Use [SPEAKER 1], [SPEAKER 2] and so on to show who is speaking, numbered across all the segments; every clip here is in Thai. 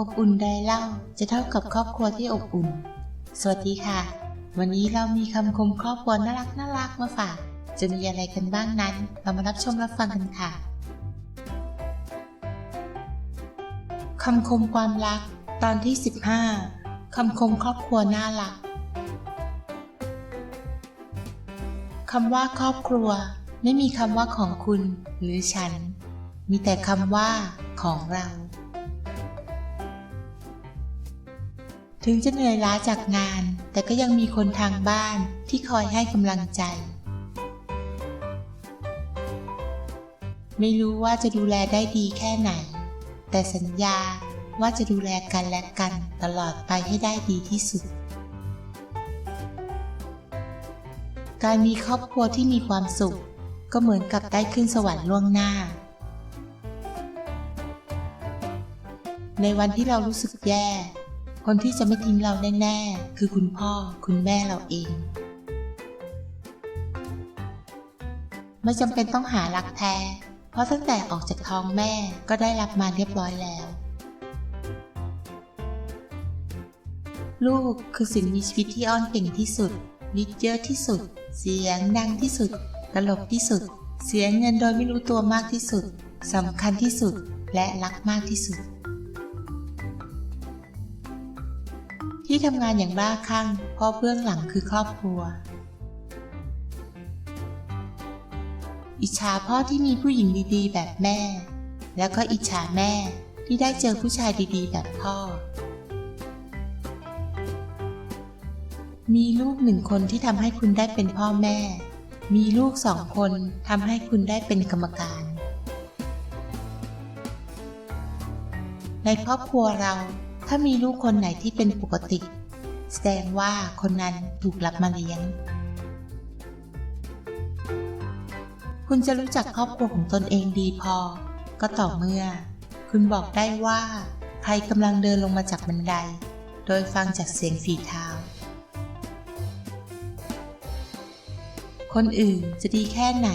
[SPEAKER 1] อบอุ่นใดเล่าจะเท่ากับครอบครัวที่อบอุ่น สวัสดีค่ะ วันนี้เรามีคำคมครอบครัวน่ารักน่ารักมาฝาก จะมีอะไรกันบ้างนั้น เรามารับชมรับฟังกันค่ะคำคมความรัก ตอนที่ 15คำคมครอบครัวน่ารักคำว่าครอบครัว ไม่มีคำว่าของคุณหรือฉัน มีแต่คำว่าของเรา ถึงจะเหนื่อยล้าจากงาน แต่ก็ยังมีคนทางบ้านที่คอยให้กำลังใจ ไม่รู้ว่าจะดูแลได้ดีแค่ไหน แต่สัญญาว่าจะดูแลกันและกันตลอดไปให้ได้ดีที่สุด การมีครอบครัวที่มีความสุข ก็เหมือนกับได้ขึ้นสวรรค์ล่วงหน้า ในวันที่เรารู้สึกแย่ คนที่จะไม่ทิ้งเราแน่ๆ คือคุณพ่อคุณแม่เราเอง ไม่จำเป็นต้องหารักแท้ เพราะตั้งแต่ออกจากท้องแม่ก็ได้รับมาเรียบร้อยแล้ว ลูกคือสิ่งมีชีวิตที่อ้อนเก่งที่สุดฤทธิ์เยอะที่สุด เสียงดังที่สุด ตลกที่สุด เสียเงินโดยไม่รู้ตัวมากที่สุดสำคัญที่สุดและรักมากที่สุด ที่ทำงานอย่างบ้าคลั่งเพราะเบื้องหลังคือครอบครัว อิจฉาพ่อที่มีผู้หญิงดีๆ แบบแม่ แล้วก็อิจฉาแม่ที่ได้เจอผู้ชายดีๆ แบบพ่อ มีลูกหนึ่งคนที่ทำให้คุณได้เป็นพ่อแม่ มีลูกสองคนทำให้คุณได้เป็นกรรมการ ในครอบครัวเรา ถ้ามีลูกคนไหนที่เป็นปกติ แสดงว่าคนนั้นถูกรับมาเลี้ยง คุณจะรู้จักครอบครัวของตนเองดีพอ ก็ต่อเมื่อ คุณบอกได้ว่า ใครกำลังเดินลงมาจากบันได โดยฟังจากเสียงฝีเท้า คนอื่นจะดีแค่ไหน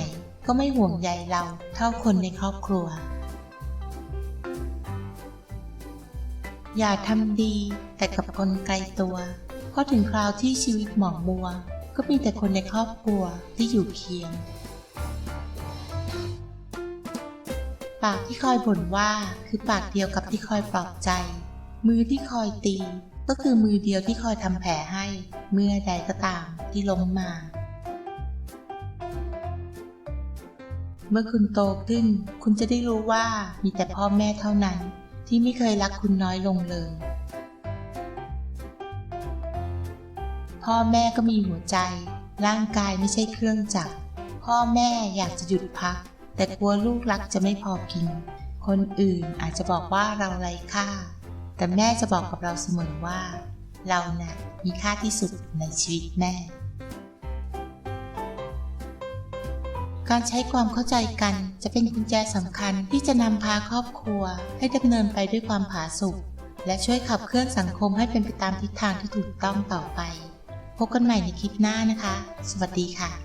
[SPEAKER 1] ก็ไม่ห่วงใยเราเท่าคนในครอบครัว อย่าทำดีแต่กับคนไกลตัว เพราะถึงคราวที่ชีวิตหมองมัว ก็มีแต่คนในครอบครัวที่อยู่เคียง ปากที่คอยบ่นว่าคือปากเดียวกับที่คอยปลอบใจ มือที่คอยตี ก็คือมือเดียวที่คอยทำแผลให้ เมื่อใดก็ตามที่ล้มมา เมื่อคุณโตขึ้น คุณจะได้รู้ว่ามีแต่พ่อแม่เท่านั้น ที่ไม่เคยรักคุณน้อยลงเลย พ่อแม่ก็มีหัวใจ ร่างกายไม่ใช่เครื่องจักร พ่อแม่อยากจะหยุดพัก แต่กลัวลูกรักจะไม่พอกิน คนอื่นอาจจะบอกว่าเราไร้ค่า แต่แม่จะบอกกับเราเสมอว่า เรานะ่ะมีค่าที่สุดในชีวิตแม่ การใช้ความเข้าใจกันจะเป็นกุญแจสำคัญที่จะนำพาครอบครัว ให้ดำเนินไปด้วยความผาสุกและช่วยขับเคลื่อนสังคมให้เป็นไปตามทิศทางที่ถูกต้องต่อไป พบกันใหม่ในคลิปหน้านะคะ สวัสดีค่ะ